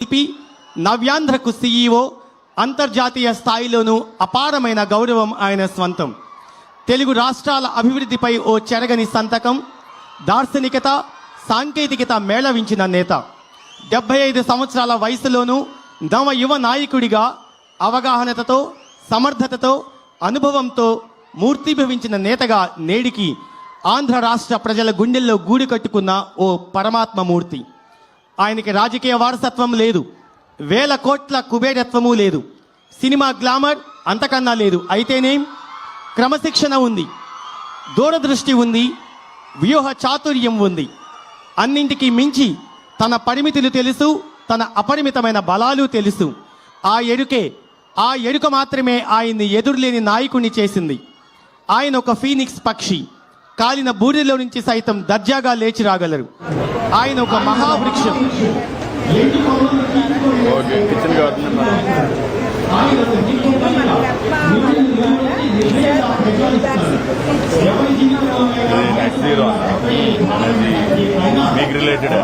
శిల్పి నవ్యాంధ్రకు సీఈఓ అంతర్జాతీయ స్థాయిలోనూ అపారమైన గౌరవం ఆయన స్వంతం. తెలుగు రాష్ట్రాల అభివృద్ధిపై ఓ చెరగని సంతకం దార్శనికత సాంకేతికత మేళవించిన నేత. డెబ్బై ఐదు సంవత్సరాల వయసులోనూ నవ యువ నాయకుడిగా అవగాహనతతో సమర్థతతో అనుభవంతో మూర్తిభవించిన నేతగా నేడికి ఆంధ్ర రాష్ట్ర ప్రజల గుండెల్లో గూడు కట్టుకున్న ఓ పరమాత్మ మూర్తి ఆయనకి రాజకీయ వారసత్వం లేదు. వేల కోట్ల కుబేరత్వము లేదు. సినిమా గ్లామర్ అంతకన్నా లేదు. అయితేనేం క్రమశిక్షణ ఉంది. దూరదృష్టి ఉంది. వ్యూహ చాతుర్యం ఉంది. అన్నింటికి మించి తన పరిమితులు తెలుసు తన అపరిమితమైన బలాలు తెలుసు. ఆ ఎరుకే ఆ ఎరుక మాత్రమే ఆయన్ని ఎదురులేని నాయకుణ్ణి చేసింది. ఆయన ఒక ఫీనిక్స్ పక్షి. కాలిన బూడిలో నుంచి సైతం దర్జాగా లేచి రాగలరు. ఆయన ఒక మహావృక్షం. మీకు related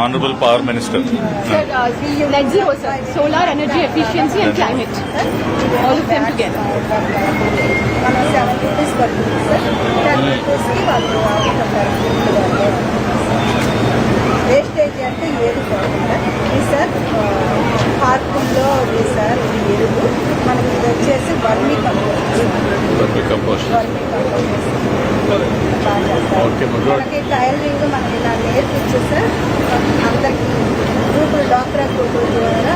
honourable power minister Sir, uh, the net zero, sir. Solar energy efficiency and climate. All of them together. మనం సెవెన్ రూపీస్ పడుతుంది సార్ టెన్ రూపీస్కి వాళ్ళు అమ్ముతుంటారు వేస్టేజ్ అంటే ఏది కాకుండా ఇది సార్ హార్పుల్లో ఉంది సార్ ఇది ఎరువు మనకి ఇది వచ్చేసి వర్మీ కంపోస్ట్ వర్మీ మనకి టైలరింగ్ మనకి ఇలా నేర్పించు సార్. అందరికి గ్రూపులు డాక్టర్ గ్రూపుల ద్వారా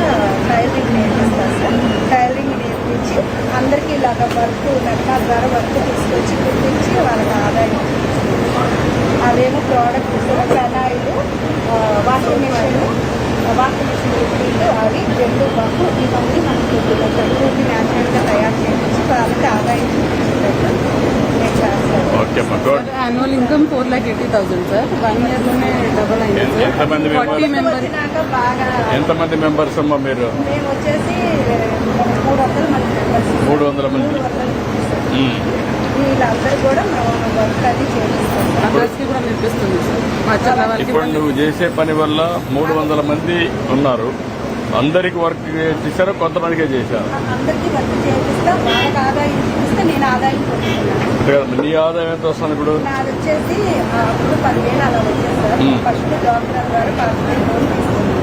టైలరింగ్ నేర్పిస్తారు సార్. టైలరింగ్ నేర్పించి అందరికీ ఇలాగ వర్క్ మెట్నా ద్వారా వర్క్ తీసుకొచ్చి కుట్టించి వాళ్ళకి ఆదాయం అవేమో product sir phenyl washing machine machine liquid అవి రెండు బంకు ఇవన్నీ మనకి న్యాచురల్గా తయారు చేయించి వాళ్ళకి ఆదాయం good annual income four lakh eighty thousand sir one ఇయర్లోనే double అయింది ఎంత- ఎంతమంది సార్ ఫార్టీ బాగా ఎంతమంది మెంబర్స్ అమ్మా మీరు? మేము వచ్చేసి మూడు వందల మంది. మూడు వందల మంది. వీళ్ళందరూ కూడా మేము వర్క్ అది చేపిస్తాం మా ఇప్పుడు నువ్వు చేసే పని వల్ల మూడు వందల మంది ఉన్నారు. అందరికి వర్క్ చేశారు కొంతమందికే చేశారు. అందరికీ వర్క్ చేపిస్తా వాళ్ళకి ఆదాయం చూపిస్తే నేను నీ ఆదాయం ఎంత వస్తుంది ఇప్పుడు? నాది వచ్చేసి ఆ, అప్పుడు పదివేలు అలా మ్మ్. ఫస్ట్ డాక్టర్ గారు పదివేలు లోన్ తీసుకున్నాను.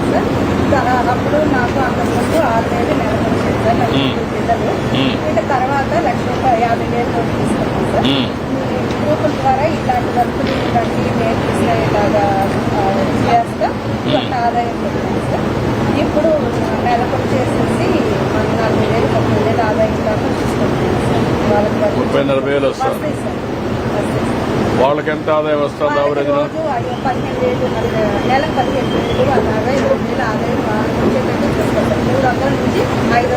సార్ అప్పుడు నాకు అంతకుముందు ఆరు వేలు నెల వచ్చేది సార్ నాకు పిల్లలు. ఇక తర్వాత లక్ష రూపాయలు యాభై వేలు లోన్ తీసుకున్నాను సార్. గ్రూపుల ద్వారా ఇలాంటి వర్కులు ఇలాంటి నేర్పిస్తే ఇలాగా ఆ, చేస్తా. కొంత ఆదాయం పొందుతాను సార్. ఇప్పుడు నెలకు వచ్చేసేసి నలభై వేలు ముప్పై వేలు ఆదాయం దాకా తీసుకుంటున్నాను సార్. వాళ్ళకి వేలు వస్తాయి సార్. వాళ్ళకి ఎంత ఆదాయం వస్తుంది ఆవరేజ్ పదిహేను వేలు మరి పదిహేను వేలు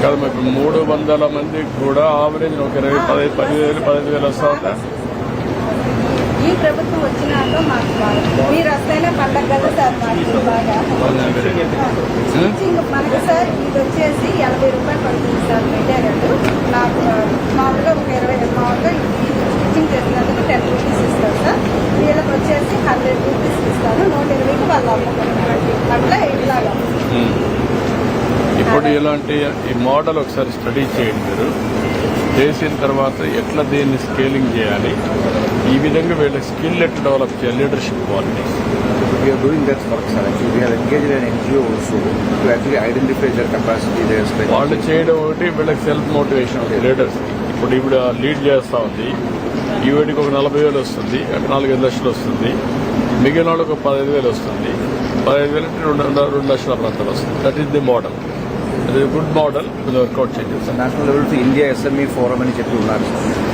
వేలు మూడు వందల కదా మందికి కూడా ఆవరేజ్ ఒక ఇరవై పదహైదు పదివేలు పదహైదు వేలు వస్తా ఉందా ఈ ప్రభుత్వం వచ్చినాక మాకు మీరు వస్తేనే పండగ కదా సార్ మాకు బాగా. మనకి సార్ ఇది వచ్చేసి ఎనభై రూపాయలు పడుతుంది సార్ మెటీరియల్ నాకు మామూలుగా ఒక ఇరవై మామూలుగా స్టిచ్చింగ్ చేసినందుకు టెన్ రూపీస్ ఇస్తాను సార్. వీళ్ళకి వచ్చేసి హండ్రెడ్ రూపీస్ ఇస్తాను నూట ఇరవైకి వాళ్ళు అట్లా ఇట్లాగా. ఇప్పుడు ఇలాంటి ఈ మోడల్ ఒకసారి స్టడీ చేయండి మీరు. చేసిన తర్వాత ఎట్లా దీన్ని స్కేలింగ్ చేయాలి? ఈ విధంగా వీళ్ళ స్కిల్ ఎట్లా డెవలప్ చేయాలి? Leadership qualities. వాళ్ళు చేయడం ఒకటి వీళ్ళకి సెల్ఫ్ మోటివేషన్ ఒకటి లీడర్స్ ఇప్పుడు ఇప్పుడు లీడ్ చేస్తా ఉంది. ఈ వీడికి ఒక నలభై వేలు వస్తుంది నాలుగైదు లక్షలు వస్తుంది. మిగిలిన వాళ్ళకి ఒక పదహైదు వేలు వస్తుంది. పదహైదు వేలు అంటే రెండు రెండు లక్షల ప్రాంతాలు వస్తుంది. దట్ ఈస్ ది మోడల్ అది గుడ్ మోడల్ ఇది వర్కౌట్ చేయండి level to India SME forum అని చెప్పి ఉన్నారు.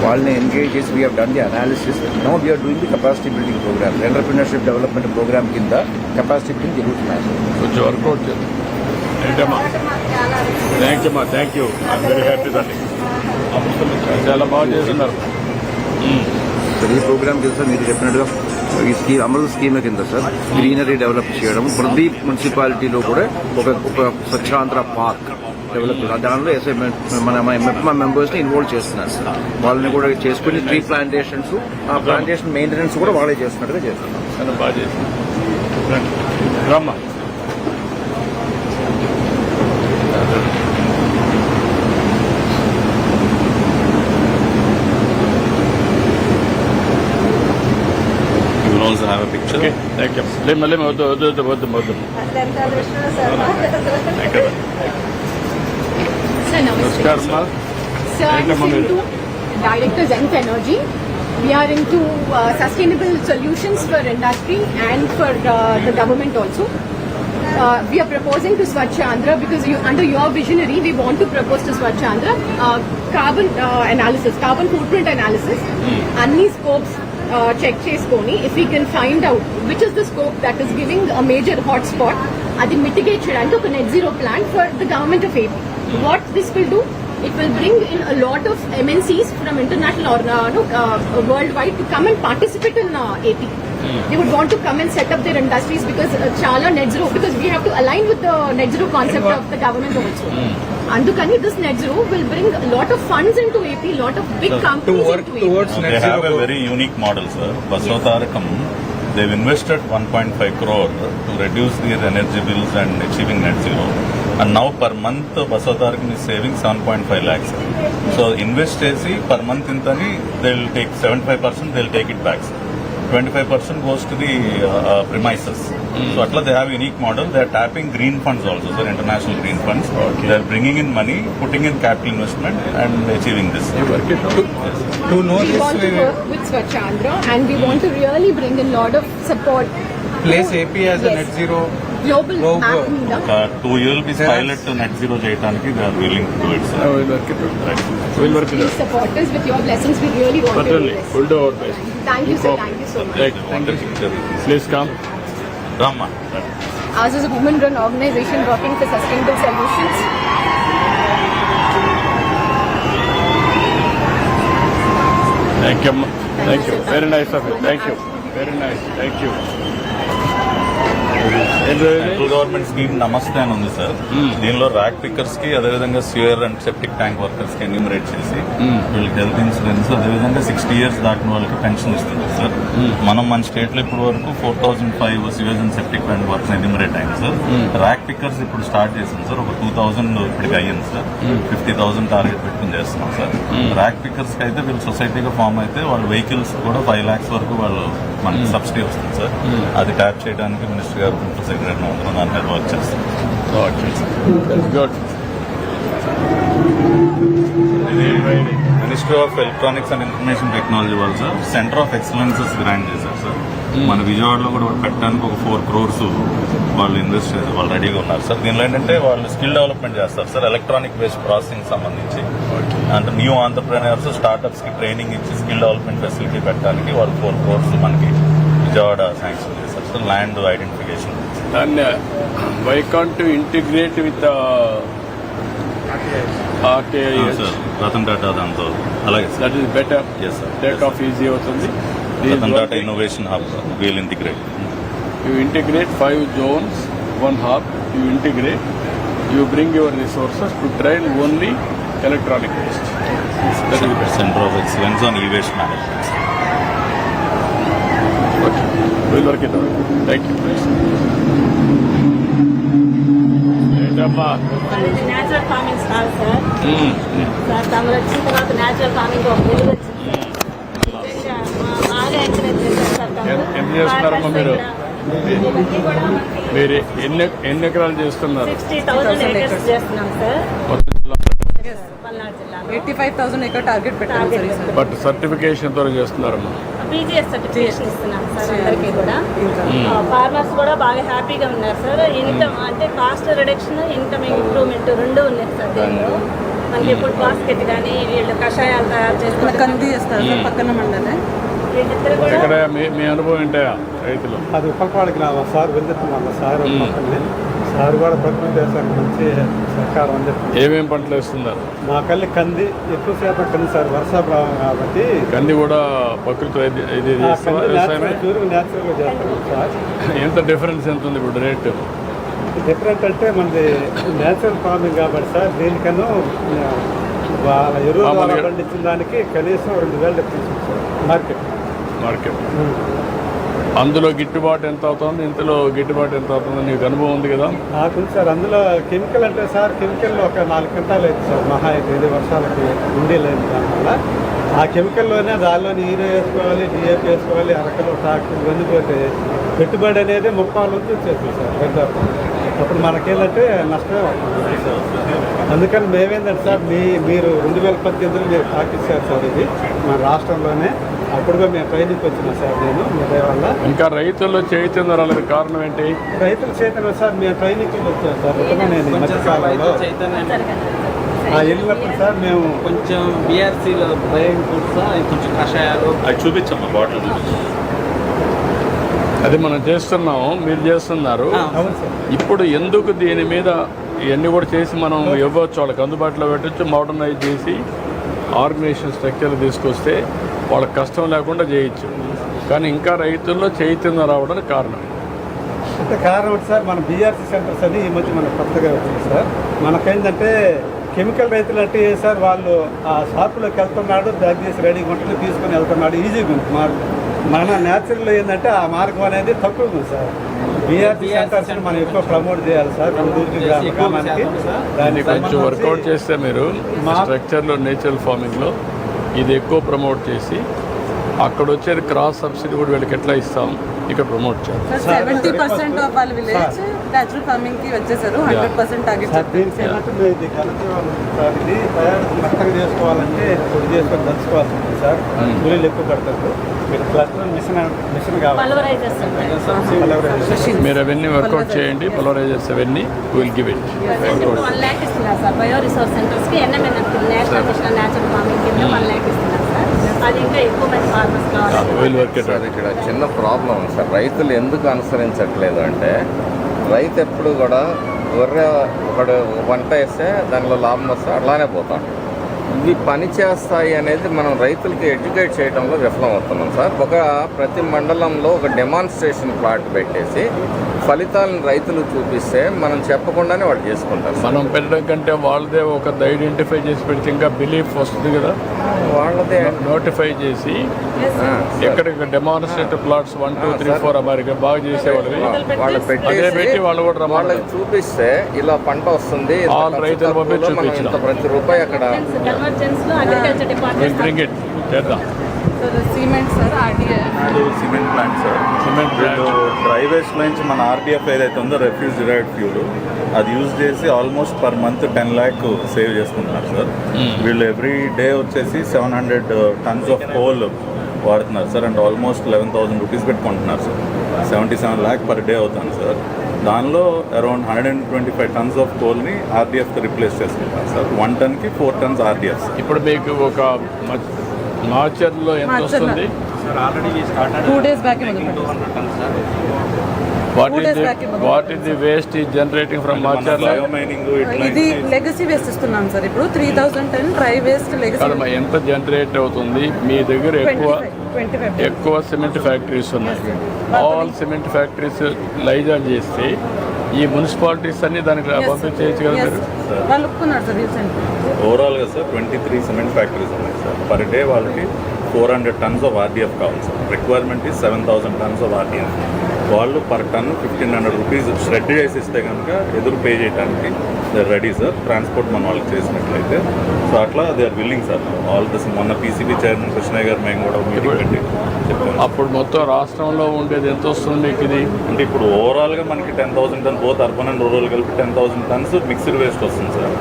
వాళ్ళని ఎంగేజ్ చేసి we done the analysis no we are doing the capacity building programme entrepreneurship development programme కింద కెపాసిటీ బిల్డింగ్ జరుగుతున్నాయి. సార్ కొంచెం వర్కౌట్ చేయండి థ్యాంక్ యూ అమ్మా థ్యాంక్ యూ వెరీ హ్యాపీ దాన్ని చాలా బాగా చేస్తున్నారు. Hmm. సార్ ఈ ప్రోగ్రామ్ కింద సార్ మీరు చెప్పినట్టుగా ఈ స్కీమ్ అమలు స్కీమ్ కింద సార్ గ్రీనరీ డెవలప్ చేయడం ప్రతి మున్సిపాలిటీలో కూడా ఒక ఒక స్వచ్ఛాంధ్ర పార్క్ డెవలప్ దానిలో ఎస్ఐ మన మెప్మా మెంబర్స్ని ఇన్వాల్వ్ చేస్తున్నారు సార్ వాళ్ళని కూడా చేసుకుని ట్రీ ప్లాంటేషన్స్ ఆ ప్లాంటేషన్ మెయింటెనెన్స్ కూడా వాళ్ళే చేస్తున్నట్టుగా చేస్తున్నారు. doesn't have a picture. Okay, thank you. Lima, lima, oddu, oddu, oddu, oddu, oddu. Thank you. Sir, Namaskar, Mal. Sir, I'm into Director Zenith Energy. We are into uh, sustainable solutions for industry and for uh, the government also. Uh, we are proposing to Swachandra because you, under your visionary, we want to propose to Swachandra uh, carbon uh, analysis, carbon footprint analysis, and any scopes uh, check చేసుకొని if we can find out which is the scope that is giving a major hotspot, అది mitigate చేయడానికి ఒక net zero plan for the government of AP. What this will do, it will bring in a lot of MNCs from international or uh, no, uh, worldwide to come and participate in uh, AP. They would want to come and set up their industries because uh, chala net zero because we have to align with the net zero concept of the government also. Andukani, this net zero will bring a lot of funds into AP, lot of big companies into AP. They have a very unique model, sir. Baswatarakam, they've invested 1.5 crore to reduce their energy bills and achieving net zero. And now per month Baswatarakam is saving 7.5 lakhs. So invest చేసి per month ఇంతని they'll take 75% they'll take it back. Sir. 25% goes to the uh, uh, premises. So atla they have a unique model. They are tapping green funds also, sir, international green funds. They are bringing in money, putting in capital investment and achieving this. Work it To know We this, want to we work with Swachh Andhra and we want to really bring in lot of support. place AP as a Yes. net zero. global, global. map? Uh, two years is pilot to net zero Jaitanki, they are willing to do it, sir. I will work it out. Right. We'll work it out. Please support us with your blessings. We really want Certainly. to do this. We'll do our best. Thank you, sir. Thank you so much. Right. Thank you. Please come. Rama. Ours is a woman-run organization working for sustainable solutions. Thank you. Thank you. Very nice of you. Thank you. Very nice. Thank you. Central government scheme Namaste అని ఉంది sir దీనిలో rag పిక్కర్స్కి అదేవిధంగా sewer and septic tank వర్కర్స్కి enumerate చేసి వీళ్ళకి health insurance అదేవిధంగా sixty years దాటిన వాళ్ళకి పెన్షన్ ఇస్తుంది సార్ మనం మన స్టేట్లో ఇప్పటి వరకు four thousand five sewers and septic tank works enumerate అయింది సార్ ర్యాక్ పిక్కర్స్ ఇప్పుడు స్టార్ట్ చేసింది సార్ ఒక టూ థౌసండ్ ఇప్పటికి అయ్యింది సార్ ఫిఫ్టీ థౌసండ్ టార్గెట్ పెట్టుకుని చేస్తున్నాం సార్ ర్యాక్ పిక్కర్స్కి అయితే వీళ్ళు సొసైటీగా ఫామ్ అయితే వాళ్ళ వెహికల్స్ కూడా ఫైవ్ లాక్స్ వరకు వాళ్ళు మనకి సబ్సిడీ వస్తుంది సార్. అది ట్యాప్ చేయడానికి మినిస్టర్ గారు ప్రిన్సిపల్ సెక్రటరీ అందరం దాని మీద వర్క్ చేస్తాం. Ministry of electronics and information technology వాళ్ళు sir. Centre of excellences grant చేశారు సార్. మన విజయవాడలో కూడా పెట్టడానికి ఒక ఫోర్ క్రోర్స్ వాళ్ళు ఇన్వెస్ట్ వాళ్ళు రెడీగా ఉన్నారు. సార్ దీనిలో ఏంటంటే వాళ్ళు స్కిల్ డెవలప్మెంట్ చేస్తారు. సార్ ఎలక్ట్రానిక్ వేస్ట్ ప్రాసెసింగ్ సంబంధించి. అంటే న్యూ ఆంటర్ప్రీనర్స్ స్టార్ట్అప్స్కి ట్రైనింగ్ ఇచ్చి స్కిల్ డెవలప్మెంట్ ఫెసిలిటీ పెట్టడానికి వాళ్ళు ఫోర్ క్రోర్స్ మనకి విజయవాడ శాంక్షన్ చేశారు. Sir land identification you integrate with the RTIH? Sir Ratan Tata దాంతో. అలాగే sir. Yes, sir. Take Yes, off easy అవుతుంది. Tata thing. Innovation hub will integrate You integrate five zones, one hub, you integrate, you bring your resources to train only electronic waste. That is. Centre of excellence on E waste management Okay. We'll work it out. Thank you. ఇది natural farming sir. Sir తమరు వచ్చిన తర్వాత natural farming ఒక ఎంత- చేస్తున్నారమ్మా మీరు? మీరు? ఎన్ని ఎన్ని ఎకరాలు చేస్తున్నారు. బట్ సర్టిఫికేషన్తో చేస్తున్నారమ్మా. బీజీఎస్ సర్టిఫికేషన్ ఇస్తున్నాం సార్ అందరికీ కూడా. ఫార్మర్స్ కూడా బాగా హ్యాపీగా ఉన్నారు సార్. ఇన్కమ్ అంటే కాస్ట్ రిడక్షన్ ఇన్కమ్ ఇంప్రూవ్మెంట్ రెండు ఉన్నాయి సార్ దీనిలో. మనకి ఇప్పుడు బాస్కెట్ కానీ వీళ్ళు కషాయాలు తయారు మన చేస్తున్నారు. కంది చేస్తారు పక్కన మండలే. వీళ్ళిద్దరు కూడా? ఎక్కడ మీ మీ అనుభవం ఏంటయా రైతులు. అది ఉప్పలపాడికి రావా సార్ వెళ్తున్నాం సార్. సార్ కూడా ప్రకృతి దేశానికి మంచి సహకారం అందిస్తుంది ఏమేం పంటలు వేస్తున్నారు? మా కల్లి కంది ఎక్కువసేపు కంది సార్ వర్షాభావం కాబట్టి. కంది కూడా ప్రకృతి ఇది చేస్తున్నా- న్యాచురల్గా చేస్తాం సార్. ఎంత డిఫరెన్స్ ఎంత ఉంది ఇప్పుడు రేటు డిఫరెంట్ అంటే మనది నేచురల్ ఫార్మింగ్ కాబట్టి సార్ దీనికన్నా ఆ, వాళ్ళ ఎరువు పండించిన దానికి కనీసం రెండు వేలు డిఫరెన్స్ మార్కెట్ మార్కెట్. అందులో గిట్టుబాటు ఎంత అవుతుంది? ఇంతలో గిట్టుబాటు ఎంత అవుతుంది? నీకు అనుభవం ఉంది కదా? నాకు ఉంది సార్. అందులో కెమికల్ అంటే సార్ కెమికల్ ఒక నాలుగు క్వింటాలు అయితే సార్. మహా ఐదు వర్షాలకి ఉండి లేదు దానివల్ల. ఆ కెమికల్లోనే దానిలోని హీరో వేసుకోవాలి డిఏపి వేసుకోవాలి అరకలు ట్రాక్టర్ ఇవన్నీ పోతే పెట్టుబడి అనేది ముప్పాలు నుంచి వచ్చేస్తుంది సార్ పెద్ద. అప్పుడు మనకేంటంటే నష్టమే వస్తుంది అందుకని మేమేందంటే సార్ మీ మీరు రెండు వేల పద్దెనిమిదిలో మీరు పాటిస్తారు సార్ ఇది. మన రాష్ట్రంలోనే అప్పుడుగా మేము ట్రైనింగ్కి వచ్చినా సార్ నేను వల్ల. ఇంకా రైతుల్లో చైతన్యం రాలేదు కారణం ఏంటి? రైతుల చేతన సార్ మేము ట్రైనింగ్కి వచ్చాం సార్. నేను మధ్యకాలంలో ఆ వెళ్ళినప్పుడు సార్ మేము కొంచెం బీఆర్సీలో భయం కూడా కొంచెం కషాయాలు. అది చూపించమ్మా బాటిల్ అది మనం చేస్తున్నాం మీరు చేస్తున్నారు. అవును సార్. ఇప్పుడు ఎందుకు దీని మీద ఇవన్నీ కూడా చేసి మనం ఇవ్వచ్చు? వాళ్ళకి అందుబాటులో పెట్టచ్చు మోడర్నైజ్ చేసి ఆర్గనైజేషన్ స్ట్రక్చర్ తీసుకొస్తే వాళ్ళకి కష్టం లేకుండా చేయొచ్చు. కానీ ఇంకా రైతుల్లో చైతన్యం రావడానికి కారణం. అంటే కారణం సార్ మన బీఆర్సీ సెంటర్స్ అని ఈ మధ్య మనకు కొత్తగా వచ్చింది సార్. మనకేంటంటే కెమికల్ రైతులు అంటే ఏ సార్ వాళ్ళు ఆ షాపులోకి వెళ్తున్నాడు బ్యాగ్ చేసి రెడీగా ఉంటుంది తీసుకొని వెళ్తున్నాడు ఈజీగా ఉంది. మార్గం మన న్యాచురల్ ఏంటంటే ఆ మార్గం అనేది తక్కువగా ఉంది సార్. బీఆర్సీ సెంటర్స్ మనం ఎక్కువ ప్రమోట్ చేయాలి సార్ దాన్ని దానికి కొంచెం వర్కౌట్ చేస్తే మీరు మా- స్ట్రక్చర్లో నేచురల్ ఫార్మింగ్లో ఇది ఎక్కువ ప్రమోట్ చేసి అక్కడ వచ్చేది క్రాస్ సబ్సిడీ కూడా వీళ్ళకి ఎట్లా ఇస్తాం? ఇక్కడ ప్రమోట్ చేయాలి మీరు క్లస్టర్ మిషన్ మిషన్ కావాలి. పల్వరైజర్స్ ఉంటాయి. Pulverization. మీరు అవన్నీ వర్కౌట్ చేయండి పొలరైజర్స్ అవన్నీ will give it one lakh ఇస్తున్నారు sir. Bio resource సెంటర్స్కి NMNF national mission natural farming కింద వన్ ల్యాక్ ఇస్తున్నారు సార్. అది ఇంకా ఎక్కువ మంది ఫార్మర్స్ కావాలి. విల్ వర్క్ ఇట్ సార్ ఇక్కడ చిన్న ప్రాబ్లం ఉంది సార్. రైతులు ఎందుకు అనుసరించట్లేదు అంటే రైతు ఎప్పుడు కూడా గొర్రె ఒకడు వంట వేస్తే దానిలో లాభం వస్తే అలానే పోతాడు. ఇవి పని చేస్తాయి అనేది మనం రైతులకి ఎడ్యుకేట్ చేయడంలో విఫలం అవుతున్నాం సార్. ఒక ప్రతి మండలంలో ఒక డెమాన్స్ట్రేషన్ ప్లాట్ పెట్టేసి ఫలితాలను రైతులు చూపిస్తే మనం చెప్పకుండానే వాళ్ళు చేసుకుంటారు మనం పెట్టడం కంటే వాళ్ళదే ఒక ఐడెంటిఫై చేసి పెడితే ఇంకా బిలీఫ్ వస్తుంది కదా. వాళ్ళదే. నోటిఫై చేసి ఆ, ఎక్కడ demonstrative plots one two three four America బాగా చేసేవాళ్ళవి వాళ్ళు పెట్టి వాళ్ళు కూడా. వాళ్ళకి చూపిస్తే ఇలా పంట వస్తుంది. ఆల్ రైతుల పంపి ప్రతి రూపాయి అక్కడ చేద్దాం. Cement sir RDF cement plant sir. Cement వీళ్ళు డ్రై వేస్ట్ నుంచి మన ఆర్డిఎఫ్ ఏదైతే ఉందో రెఫ్యూజ్ డిరైవ్డ్ ఫ్యూల్ అది యూజ్ చేసి almost per month ten lakh save చేసుకుంటున్నారు సార్. వీళ్ళు ఎవ్రీ డే వచ్చేసి seven hundred tons of coal వాడుతున్నారు sir. And almost eleven thousand rupees పెట్టుకుంటున్నారు sir. Seventy seven lakh per day అవుతాను సార్. దానిలో around hundred and twenty five tons of కోల్ని ఆర్డిఎఫ్తో replace చేసుకుంటారు sir. One టన్కి four tons RDF ఇప్పుడు మీకు ఒక మాచర్లో ఎంత. వస్తుంది? Two days back what the the waste is generating from ఇది లెగసీ వేస్ట్ ఇస్తున్నాం సార్. ఇప్పుడు three thousand ten dry waste legacy కాదమ్మా ఎంత జనరేట్ అవుతుంది? మీ దగ్గర ఎక్కువ ఎక్కువ సిమెంట్ ఫ్యాక్టరీస్ ఉన్నాయి. ఆల్ సిమెంట్ ఫ్యాక్టరీస్ లైజాన్ చేస్తే ఈ మున్సిపాలిటీస్ అన్ని దానికి పంపించేయచ్చు కదా ఓవరాల్గా sir twenty three cement factories ఉన్నాయి సార్. పర్ డే వాళ్ళకి four hundred tons of RDF కావాలి సార్. రిక్వైర్మెంట్ ఈ seven thousand tons of RDF వాళ్ళు per ton fifteen hundred rupees shred చేసి ఇస్తే కనుక ఎదురు పే చేయడానికి దే రెడీ సార్ ట్రాన్స్పోర్ట్ మన వాళ్ళకి చేసినట్లయితే. సో అట్లా they are willing sir all this మొన్న పీసీబీ చైర్మన్ కృష్ణయ్య గారు మేము కూడా పెట్టి చెప్పాము. అప్పుడు మొత్తం రాష్ట్రంలో ఉండేది ఎంత వస్తుంది మీకు ఇది? అంటే ఇప్పుడు ఓవరాల్గా మనకి ten thousand tons both urban and rural కలిపి ten thousand tons mixed waste వస్తుంది సార్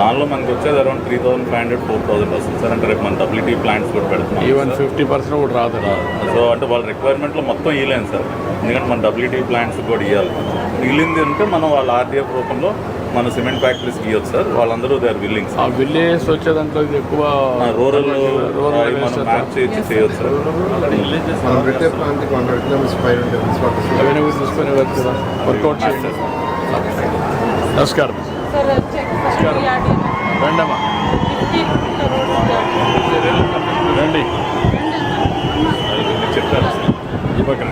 దానిలో మనకి వచ్చేది around three thousand five hundred four thousand వస్తుంది సార్ అంటే రేపు మన డబ్ల్యూటీ ప్లాంట్స్ కూడా పెడుతున్నాం ఈవెన్. ఫిఫ్టీ పర్సెంట్ కూడా రాదు. సో అంటే వాళ్ళ రిక్వైర్మెంట్లో మొత్తం ఇవ్వలేము సార్ ఎందుకంటే మన డబ్ల్యూటీ ప్లాంట్స్ కూడా ఇవ్వాలి మిగిలింది ఉంటే మనం వాళ్ళ ఆర్డీఎఫ్ రూపంలో మన సిమెంట్ ఫ్యాక్టరీస్కి ఇవ్వచ్చు సార్. వాళ్ళందరూ దే ఆర్ విల్లింగ్ ఆ విలేజ్ వచ్చే దాంట్లో ఇది ఎక్కువ రూరల్ రూరల్ మనం మ్యాప్ చేసి చేయొచ్చు సార్. మనం పెట్టే ప్లాంట్కి హండ్రెడ్ కిలోమీటర్స్ వర్కౌట్ చేస్తారు నమస్కారం. సార్ నమస్కారం. రండమ్మా. రండి చెప్పారు. సార్ ఈ పక్కన.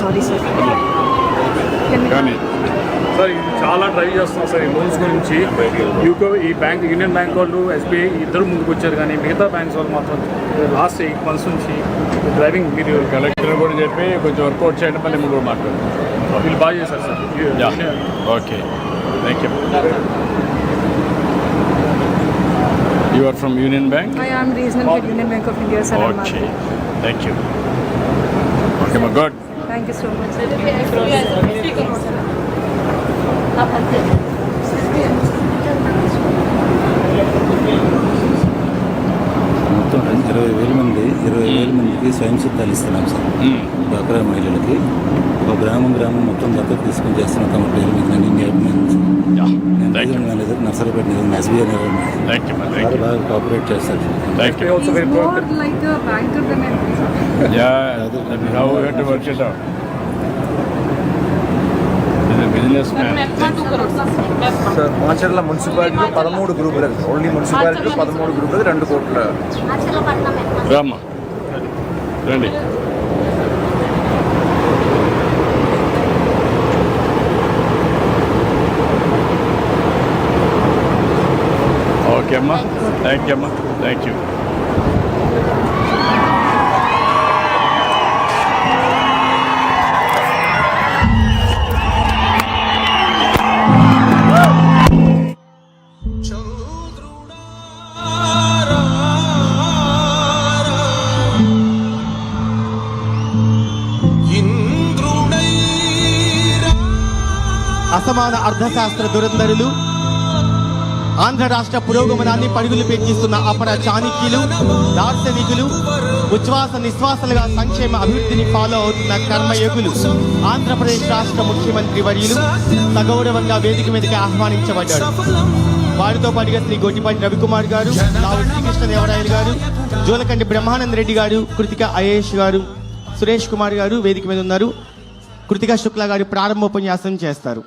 Sorry sir. కానీ సార్ ఇది చాలా ట్రై చేస్తున్నాం సార్ ఈ లోన్స్ గురించి. యూకో ఈ బ్యాంక్ యూనియన్ బ్యాంక్ వాళ్ళు ఎస్బీఐ ఇద్దరు ముందుకు వచ్చారు కానీ మిగతా బ్యాంక్స్ వాళ్ళు మాత్రం లాస్ట్ ఎయిట్ మంత్స్ నుంచి డ్రైవింగ్ మీరు కలెక్టర్ కూడా చెప్పి కొంచెం వర్కౌట్ చేయండి మళ్ళీ మీరు కూడా మాట్లాడారు వీళ్ళు బాగా చేశారు sir. Okay. Thank you you are from union bank I am reasonable with Union Bank of India, sir. I'm okay Margaret. Thank you okay మా good Thank you. So much. మొత్తం ఇరవై వేల మంది ఇరవై వేల మందికి స్వయం సిద్ధాలు ఇస్తున్నాం సార్. డ్వాక్రా మహిళలకి. ఒక గ్రామం గ్రామం మొత్తం దత్తత తీసుకుని చేస్తున్నాం. తమ పేరు మీద థ్యాంక్ యూ మేనేజర్ నర్సరాపేట నిజం. SBI thank you thank you బాగా కోఆపరేట్ చేస్తారు. Thank you also very More like a banker than anything, sir. Yeah, that is how we have to work it out. He's a businessman. Sir Macherla మున్సిపాలిటీలో పదమూడు గ్రూపులు only మున్సిపాలిటీలో పదమూడు గ్రూపులు రెండు కోట్ల రామ్మా రండి ఓకే అమ్మా థ్యాంక్ యూ అమ్మా థ్యాంక్ యూ అసమాన అర్థశాస్త్ర దురంధరులు ఆంధ్ర రాష్ట్ర పురోగమనాన్ని పరుగులు పెంచిస్తున్న అపర చాణిక్యులు దార్శనికులు ఉచ్ఛ్వాస నిశ్వాసలుగా సంక్షేమ అభివృద్ధిని ఫాలో అవుతున్న కర్మయోగులు ఆంధ్రప్రదేశ్ రాష్ట్ర ముఖ్యమంత్రి వర్యులు సగౌరవంగా వేదిక మీదకి ఆహ్వానించబడ్డారు వారితో పాటుగా శ్రీ గొట్టిపాటి రవికుమార్ గారు లావు శ్రీకృష్ణ దేవరాయలు గారు జోలకండి బ్రహ్మానంద రెడ్డి గారు కృతిక అయేష్ గారు సురేష్ కుమార్ గారు వేదిక మీద ఉన్నారు. కృతిక శుక్లా గారు ప్రారంభోపన్యాసం చేస్తారు.